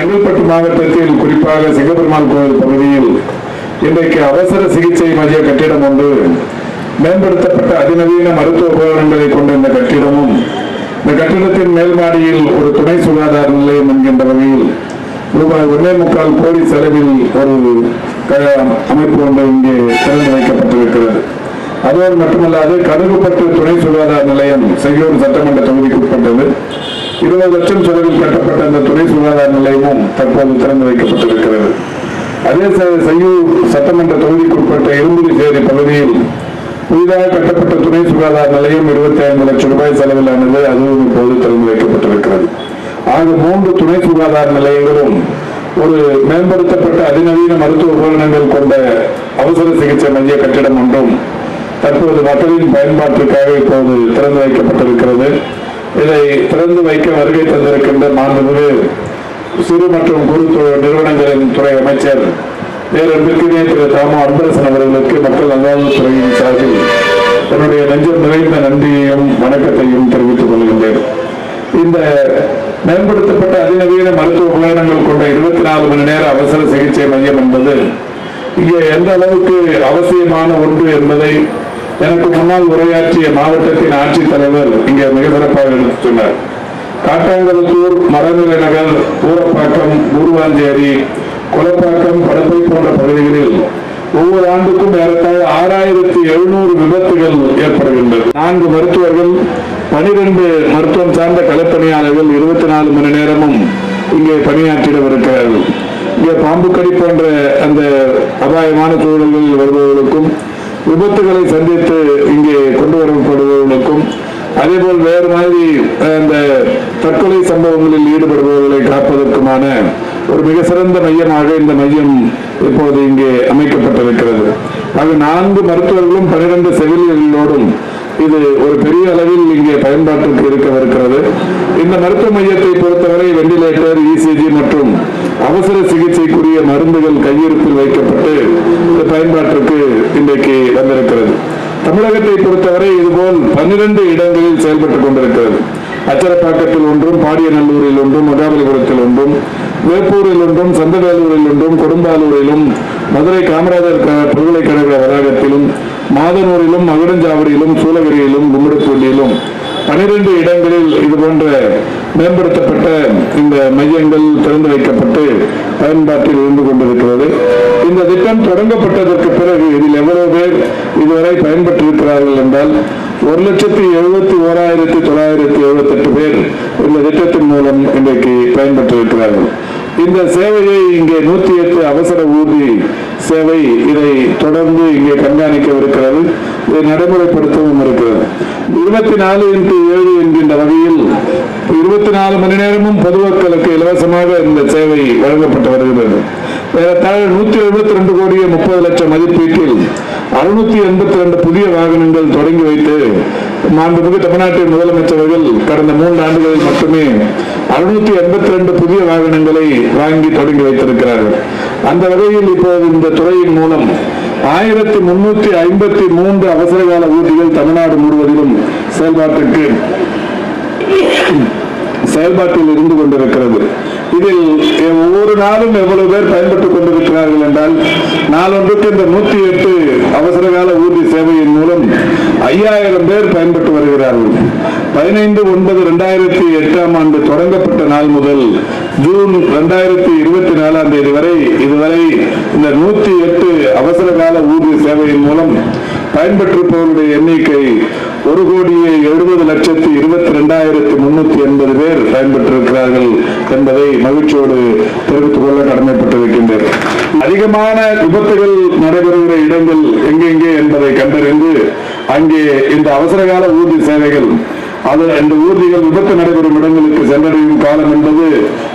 செங்கல்பட்டு மாவட்டத்தில் குறிப்பாக சிங்கப்பெருமாள் கோவில் பகுதியில் இன்றைக்கு அவசர சிகிச்சை மைய கட்டிடம் ஒன்று மேம்படுத்தப்பட்ட அதிநவீன மருத்துவ உபகரணங்களை கொண்ட இந்த கட்டிடமும் இந்த கட்டிடத்தின் மேல் மாடியில் ஒரு துணை சுகாதார நிலையம் என்கின்ற வகையில் ரூபாய் ஒன்னே முக்கால் கோடி செலவில் ஒரு க- அமைப்பு ஒன்று இங்கே திறந்து வைக்கப்பட்டிருக்கிறது. அதோடு மட்டுமல்லாது கடுகுப்பட்டு துணை சுகாதார நிலையம் செய்யூர் சட்டமன்ற தொகுதிக்குட்பட்டது இருபது லட்சம் செலவில் கட்டப்பட்ட இந்த துணை சுகாதார நிலையமும் தற்போது திறந்து வைக்கப்பட்டிருக்கிறது. அதே ச- செய்யூர் சட்டமன்ற தொகுதிக்குட்பட்ட இரும்புலிசேரி பகுதியில் புதிதாக கட்டப்பட்ட துணை சுகாதார நிலையம் இருபத்தி ஐந்து லட்சம் ரூபாய் செலவிலானது அதுவும் இப்போது திறந்து வைக்கப்பட்டிருக்கிறது. ஆக மூன்று துணை சுகாதார நிலையங்களும் ஒரு மேம்படுத்தப்பட்ட அதிநவீன மருத்துவ உபகரணங்கள் கொண்ட அவசர சிகிச்சை மைய கட்டிடம் ஒன்றும் தற்போது மக்களின் பயன்பாட்டிற்காக இப்போது திறந்து வைக்கப்பட்டிருக்கிறது. இதை திறந்து வைக்க வருகை தந்திருக்கின்ற மாண்புமிகு சிறு மற்றும் குறு நிறுவனங்களின் துறை அமைச்சர் பேரன்பிற்குரிய திரு தாமோ அன்பரசன் அவர்களுக்கு மக்கள் நல்வாழ்வுத்துறையின் சார்பில் என்னுடைய நெஞ்சம் நிறைந்த நன்றியையும் வணக்கத்தையும் தெரிவித்துக் கொள்கின்றேன். இந்த மேம்படுத்தப்பட்ட அதிநவீன மருத்துவ உபகரணங்கள் கொண்ட இருபத்தி நாலு மணி நேர அவசர சிகிச்சை மையம் என்பது இங்கே எந்த அளவுக்கு அவசியமான ஒன்று என்பதை எனக்கு முன்னால் உரையாற்றிய மாவட்டத்தின் ஆட்சித்தலைவர் இங்கே மிக சிறப்பாக எடுத்துச் சொன்னார் மரநிலை நகர் ஊரப்பாக்கம் ஊர்வாஞ்சேரி கொலப்பாக்கம் படப்பை போன்ற பகுதிகளில் ஒவ்வொரு ஆண்டுக்கும் ஏறத்தாழ ஆறாயிரத்தி எழுநூறு விபத்துகள் ஏற்படுகின்றன. நான்கு மருத்துவர்கள் பனிரெண்டு மருத்துவம் சார்ந்த களப்பணியாளர்கள் இருபத்தி நாலு மணி நேரமும் இங்கே பணியாற்றிடவிருக்கிறார்கள். இங்கே பாம்பு கடி போன்ற அந்த அபாயமான சூழல்களில் வருபவர்களுக்கும் விபத்துகளை சந்தித்து இங்கே கொண்டு வரப்படுபவர்களுக்கும் அதேபோல் வேறு மாதிரி இந்த தற்கொலை சம்பவங்களில் ஈடுபடுபவர்களை காப்பதற்குமான ஒரு மிக சிறந்த மையமாக இந்த மையம் இப்போது இங்கே அமைக்கப்பட்டிருக்கிறது. அது நான்கு மருத்துவர்களும் பனிரெண்டு செவிலியர்களோடும் இது ஒரு பெரிய அளவில் இங்கே பயன்பாட்டுக்கு இருக்கவிருக்கிறது. இந்த மருத்துவ மையத்தை பொறுத்தவரை வெண்டிலேட்டர் இசிஜி மற்றும் அவசர சிகிச்சைக்குரிய மருந்துகள் கையிருப்பில் வைக்கப்பட்டு பயன்பாட்டிற்கு இன்றைக்கு வந்திருக்கிறது. தமிழகத்தை பொறுத்தவரை இதுபோல் பன்னிரண்டு இடங்களில் செயல்பட்டுக் கொண்டிருக்கிறது. அச்சரப்பாக்கத்தில் ஒன்றும் பாடியநல்லூரில் ஒன்றும் மகாபலிபுரத்தில் ஒன்றும் வேப்பூரில் ஒன்றும் சந்தவேலூரில் ஒன்றும் கொடும்பாலூரிலும் மதுரை காமராஜர் பல்கலைக்கழக வளாகத்திலும் மாதனூரிலும் மகுடஞ்சாவடியிலும் சூளகிரியிலும் கும்மிடிப்பூண்டியிலும் பனிரெண்டு இடங்களில் இது போன்ற மேம்படுத்தப்பட்ட இந்த மையங்கள் திறந்து வைக்கப்பட்டு பயன்பாட்டில் இருந்து கொண்டிருக்கிறது. இந்த திட்டம் தொடங்கப்பட்டதற்கு பிறகு இதில் எவ்வளவு பேர் இதுவரை பயன்பெற்றிருக்கிறார்கள் என்றால் ஒரு லட்சத்தி எழுபத்தி ஓராயிரத்தி தொள்ளாயிரத்தி எழுபத்தி எட்டு பேர் இந்த திட்டத்தின் மூலம் இன்றைக்கு பயன்பெற்றிருக்கிறார்கள் இந்த சேவையை இங்கே நூத்தி எட்டு அவசர ஊர்தி சேவை இதை தொடர்ந்து இங்கே கண்காணிக்கவிருக்கிறது. இதை நடைமுறைப்படுத்தவும் இருக்கிறது. இருபத்தி நாலு இன்ட்டு ஏழு என்கின்ற வகையில் இருபத்தி நாலு மணி நேரமும் பொதுமக்களுக்கு இலவசமாக இந்த சேவை வழங்கப்பட்டு வருகிறது. ஏறத்தாழ நூத்தி எழுபத்தி ரெண்டு கோடியே முப்பது லட்சம் மதிப்பீட்டில் அறுநூத்தி எண்பத்தி ரெண்டு புதிய வாகனங்கள் தொடங்கி வைத்து மாண்புமிகு தமிழ்நாட்டின் முதலமைச்சர்கள் கடந்த மூன்று ஆண்டுகளில் மட்டுமே அறுநூத்தி எண்பத்தி ரெண்டு புதிய வாகனங்களை வாங்கி தொடங்கி வைத்திருக்கிறார்கள். அந்த வகையில் இப்போது இந்த துறையின் மூலம் ஆயிரத்தி முன்னூத்தி ஐம்பத்தி மூன்று அவசரகால ஊர்திகள் தமிழ்நாடு முழுவதிலும் செயல்பாட்டுக்கு செயல்பாட்டில் இருந்து கொண்டிருக்கிறது. இதில் ஒவ்வொரு நாளும் எவ்வளவு பேர் பயன்பட்டுக் கொண்டிருக்கிறார்கள் என்றால் நாளொன்றுக்கு இந்த நூத்தி எட்டு அவசர கால ஊர்தி சேவையின் மூலம் ஐயாயிரம் பேர் பயன்பட்டு வருகிறார்கள். பதினைந்து ஒன்பது இரண்டாயிரத்தி எட்டாம் ஆண்டு தொடங்கப்பட்ட நாள் முதல் ஜூன் இரண்டாயிரத்தி இருபத்தி நாலாம் தேதி வரை இதுவரை இந்த நூத்தி எட்டு அவசர கால ஊர்தி சேவையின் மூலம் பயன்பெற்றிருப்பவர்களுடைய எண்ணிக்கை ஒரு கோடியே எழுபது லட்சத்தி இருபத்தி ரெண்டாயிரத்தி முன்னூத்தி எண்பது பேர் பயன்பெற்றிருக்கிறார்கள் என்பதை மகிழ்ச்சியோடு தெரிவித்துக் கொள்ள கடமைப்பட்டிருக்கின்றனர் அதிகமான விபத்துகள் நடைபெறுகிற இடங்கள் எங்கெங்கே என்பதை கண்டறிந்து அங்கே இந்த அவசரகால ஊர்தி சேவைகள் அது அந்த ஊர்திகள் விபத்து நடைபெறும் இடங்களுக்கு சென்றடையும் காலம் என்பது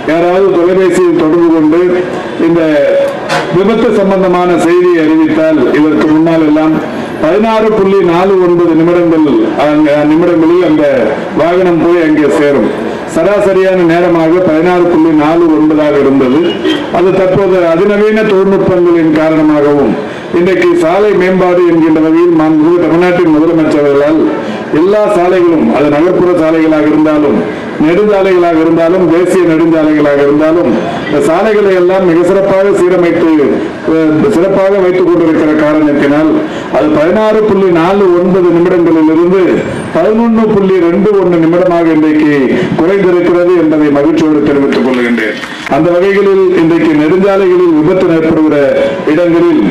யாராவது தொலைபேசியில் தொடர்பு கொண்டு இந்த விபத்து சம்பந்தமான செய்தியை அறிவித்தால் இதற்கு முன்னால் எல்லாம் பதினாறு புள்ளி நாலு ஒன்பது நிமிடங்கள் நிமிடங்களில் அந்த வாகனம் போய் அங்கே சேரும். சராசரியான நேரமாக பதினாறு புள்ளி நாலு ஒன்பதாக இருந்தது. அது தற்போது அதிநவீன தொழில்நுட்பங்களின் காரணமாகவும் இன்றைக்கு சாலை மேம்பாடு என்கின்ற வகையில் மாண்புமிகு தமிழ்நாட்டின் முதலமைச்சர்களால் எல்லா சாலைகளும் அது நகர்ப்புற சாலைகளாக இருந்தாலும் நெடுஞ்சாலைகளாக இருந்தாலும் தேசிய நெடுஞ்சாலைகளாக இருந்தாலும் இந்த சாலைகளை எல்லாம் மிக சிறப்பாக சீரமைத்து சிறப்பாக வைத்துக் கொண்டிருக்கிற காரணத்தினால் அது பதினாறு புள்ளி நாலு ஒன்பது நிமிடங்களில் இருந்து பதினொன்று புள்ளி ரெண்டு ஒன்று நிமிடமாக இன்றைக்கு குறைந்திருக்கிறது என்பதை மகிழ்ச்சியோடு தெரிவித்துக் கொள்கின்றேன். அந்த வகைகளில் இன்றைக்கு நெடுஞ்சாலைகளில் விபத்து ஏற்படுகிற இடங்களில்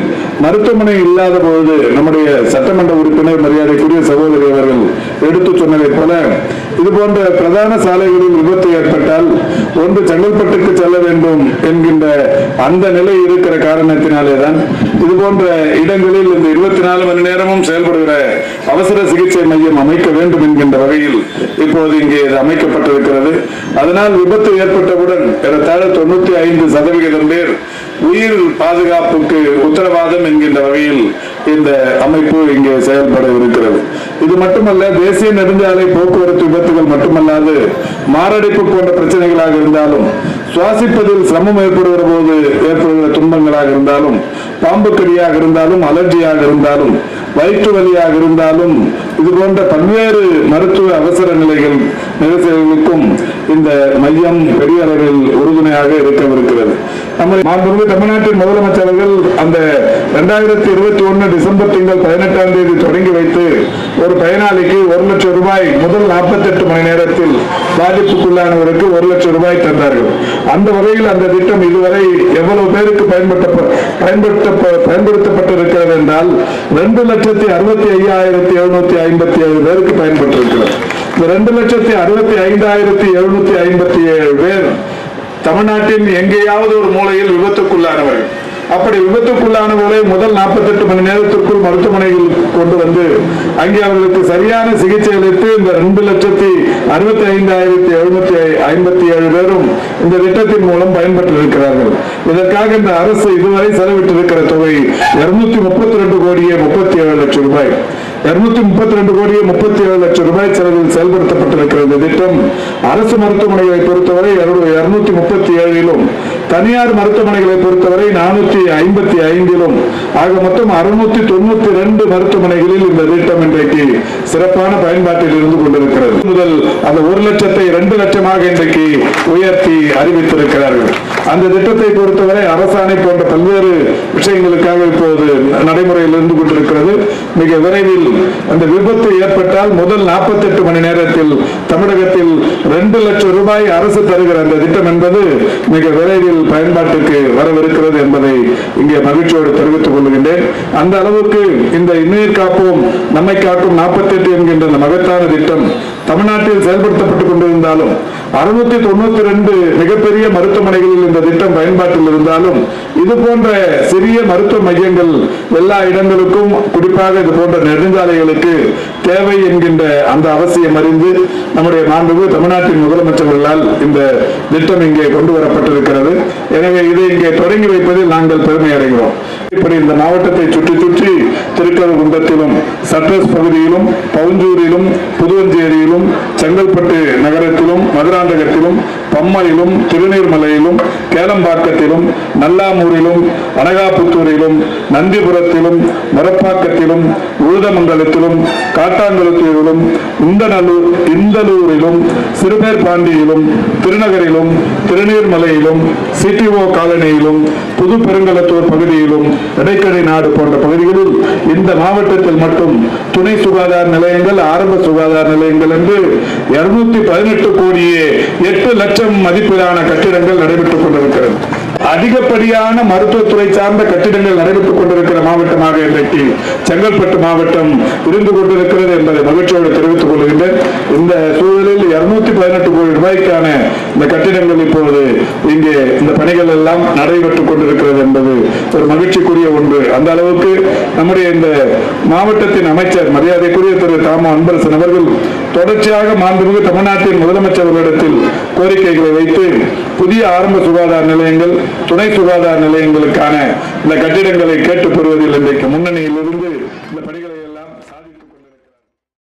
மருத்துவமனை இல்லாத பொழுது நம்முடைய சட்டமன்ற உறுப்பினர் மரியாதைக்குரிய சகோதரி அவர்கள் எடுத்து சொன்னதைப் போல இது போன்ற பிரதான சாலைகளில் விபத்து ஏற்பட்டால் ஒன்று செங்கல்பட்டுக்கு செல்ல வேண்டும் என்கின்ற அந்த நிலை இருக்கிற காரணத்தினாலே தான் இது போன்ற இடங்களில் இந்த இருபத்தி நாலு மணி நேரமும் செயல்படுகிற அவசர சிகிச்சை மையம் அமைக்க வேண்டும் என்கின்ற வகையில் இப்போது இங்கே இது அமைக்கப்பட்டிருக்கிறது. அதனால் விபத்து ஏற்பட்டவுடன் ஏறத்தாழ தொண்ணூத்தி ஐந்து சதவிகிதம் பேர் உயிர் பாதுகாப்புக்கு உத்தரவாதம் என்கின்ற வகையில் இந்த அமைப்பு இங்கே செயல்பட இருக்கிறது இது மட்டுமல்ல தேசிய நெடுஞ்சாலை போக்குவரத்து விபத்துகள் மட்டுமல்லாது மாரடைப்பு போன்ற பிரச்சனைகளாக இருந்தாலும் சுவாசிப்பதில் சிரமம் ஏற்படுகிற போது ஏற்படுகிற துன்பங்களாக இருந்தாலும் பாம்பு கடியாக இருந்தாலும் அலர்ஜியாக இருந்தாலும் வயிற்று வலியாக இருந்தாலும் இது போன்ற பல்வேறு மருத்துவ அவசர நிலைகள் நிகழ்ச்சிகளுக்கும் இந்த மையம் பெரிய அளவில் உறுதுணையாக இருக்கவிருக்கிறது. நம்ம மாண்புமிகு தமிழ்நாட்டின் முதலமைச்சர்கள் அந்த ரெண்டாயிரத்தி இருபத்தி ஒன்னு டிசம்பர் திங்கள் பதினெட்டாம் தேதி தொடங்கி வைத்து ஒரு பயனாளிக்கு ஒரு லட்சம் ரூபாய் முதல் 48 மணி நேரத்தில் பாதிப்புக்குள்ளானவருக்கு ஒரு லட்சம் ரூபாய் தந்தார்கள். அந்த வகையில் அந்த திட்டம் இதுவரை எவ்வளவு பேருக்கு பயன்பட்ட பயன்படுத்த பயன்படுத்தப்பட்டிருக்கிறது என்றால் ரெண்டு லட்சத்தி அறுபத்தி ஐயாயிரத்தி எழுநூத்தி ஐம்பத்தி ஏழு பேருக்கு பயன்பட்டிருக்கிறது. இந்த ரெண்டு லட்சத்தி அறுபத்தி ஐந்தாயிரத்தி எழுநூத்தி ஐம்பத்தி ஏழு பேர் தமிழ்நாட்டின் எங்கேயாவது ஒரு மூலையில் விபத்துக்குள்ளானவர்கள். அப்படி விபத்துக்குள்ளானவர்களை முதல் 48 மணி நேரத்திற்குள் மருத்துவமனையில் கொண்டு வந்து அங்கே அவர்களுக்கு சரியான சிகிச்சை அளித்து இந்த ரெண்டு லட்சத்தி அறுபத்தி ஐந்தாயிரத்தி எழுநூத்தி ஐம்பத்தி ஏழு பேரும் இந்த திட்டத்தின் மூலம் பயன்பெற்றிருக்கிறார்கள். இதற்காக இந்த அரசு இதுவரை செலவிட்டிருக்கிற தொகை இருநூத்தி முப்பத்தி ரெண்டு கோடியே முப்பத்தி ஏழு லட்சம் ரூபாய். இருநூத்தி முப்பத்தி ரெண்டு கோடியே முப்பத்தி ஏழு லட்சம் ரூபாய் செலவில் செயல்படுத்தப்பட்டிருக்கிற இந்த திட்டம் அரசு மருத்துவமனைகளை பொறுத்தவரை இருநூத்தி முப்பத்தி ஏழிலும் தனியார் மருத்துவமனைகளை பொறுத்தவரை நானூத்தி ஐம்பத்தி ஐந்திலும் ஆக மொத்தம் அறுநூத்தி தொண்ணூத்தி ரெண்டு மருத்துவமனைகளில் இந்த திட்டம் இன்றைக்கு சிறப்பான பயன்பாட்டில் இருந்து கொண்டிருக்கிறது. முதல் அந்த ஒரு லட்சத்தை இரண்டு லட்சமாக இன்றைக்கு உயர்த்தி அறிவித்திருக்கிறார்கள். அந்த திட்டத்தை பொறுத்தவரை அரசாணை போன்ற பல்வேறு விஷயங்களுக்காக இப்போது நடைமுறையில் இருந்து கொண்டிருக்கிறது. மிக விரைவில் அந்த விபத்து ஏற்பட்டால் முதல் 48 மணி நேரத்தில் தமிழகத்தில் ரெண்டு லட்சம் ரூபாய் அரசு தருகிற அந்த திட்டம் என்பது மிக விரைவில் பயன்பாட்டுக்கு வரவிருக்கிறது என்பதை இங்கே மகிழ்ச்சியோடு தெரிவித்துக் கொள்கின்றேன். அந்த அளவுக்கு இந்த இன்னுயிர் காப்போம் நம்மை காக்கும் 48 என்கின்ற அந்த மகத்தான திட்டம் தமிழ்நாட்டில் செயல்படுத்தப்பட்டுக் கொண்டிருந்தாலும் அறுநூத்தி தொண்ணூத்தி ரெண்டு மிகப்பெரிய மருத்துவமனைகளில் இந்த திட்டம் பயன்பாட்டில் இருந்தாலும் இது போன்ற சிறிய மருத்துவ மையங்கள் எல்லா இடங்களுக்கும் குறிப்பாக இது போன்ற நெடுஞ்சாலைகளுக்கு தேவை என்கின்ற அந்த அவசியம் அறிந்து நம்முடைய மாண்புமிகு தமிழ்நாட்டின் முதலமைச்சர்களால் இந்த திட்டம் இங்கே கொண்டு வரப்பட்டிருக்கிறது எனவே இதை இங்கே தொடங்கி வைப்பதில் நாங்கள் பெருமை அடைகிறோம். இப்படி இந்த மாவட்டத்தை சுற்றி சுற்றி திருக்கழுகுன்றத்திலும் சட்ரஸ் பகுதியிலும் பவுஞ்சூரிலும் புதுவஞ்சேரியிலும் செங்கல்பட்டு நகர பம்மையிலும் திருநீர்மலையிலும் கேளம்பாக்கத்திலும் நல்லாமூரிலும் அனகாபுத்தூரிலும் நந்திபுரத்திலும் மரப்பாக்கத்திலும் உழுதமங்கலத்திலும் காட்டாங்குளத்தூரிலும் இந்தநல்லூர் இந்தலூரிலும் சிறுபேர்பாண்டியிலும் திருநகரிலும் திருநீர்மலையிலும் சிடிஓ காலனியிலும் புது பெருங்கலத்தூர் பகுதியிலும் இடைக்கடை நாடு போன்ற பகுதிகளில் இந்த மாவட்டத்தில் மட்டும் துணை சுகாதார நிலையங்கள் ஆரம்ப சுகாதார நிலையங்கள் என்று இருநூத்தி பதினெட்டு கோடியே எட்டு லட்சம் மதிப்பிலான கட்டிடங்கள் நடைபெற்றுக் கொண்டிருக்கிறது. அதிகப்படியான மருத்துவத்துறை சார்ந்த கட்டிடங்கள் நடைபெற்றுக் கொண்டிருக்கிற மாவட்டமாக இன்றைக்கு செங்கல்பட்டு மாவட்டம் இருந்து கொண்டிருக்கிறது என்பதை மகிழ்ச்சியோடு தெரிவித்துக் கொள்கின்றேன். இந்த சூழலில் இருநூத்தி பதினெட்டு கோடி ரூபாய்க்கான இந்த கட்டிடங்கள் இப்போது இங்கே இந்த பணிகள் எல்லாம் நடைபெற்றுக் கொண்டிருக்கிறது என்பது ஒரு மகிழ்ச்சிக்குரிய ஒன்று. அந்த அளவுக்கு நம்முடைய இந்த மாவட்டத்தின் அமைச்சர் மரியாதைக்குரிய திரு தாமோ அன்பரசன் அவர்கள் தொடர்ச்சியாக மாண்புமிகு தமிழ்நாட்டின் முதலமைச்சர்களிடத்தில் கோரிக்கைகளை வைத்து புதிய ஆரம்ப சுகாதார நிலையங்கள் துணை சுகாதார நிலையங்களுக்கான இந்த கட்டிடங்களை கேட்டுப் பெறுவதில் இன்றைக்கு முன்னணியிலிருந்து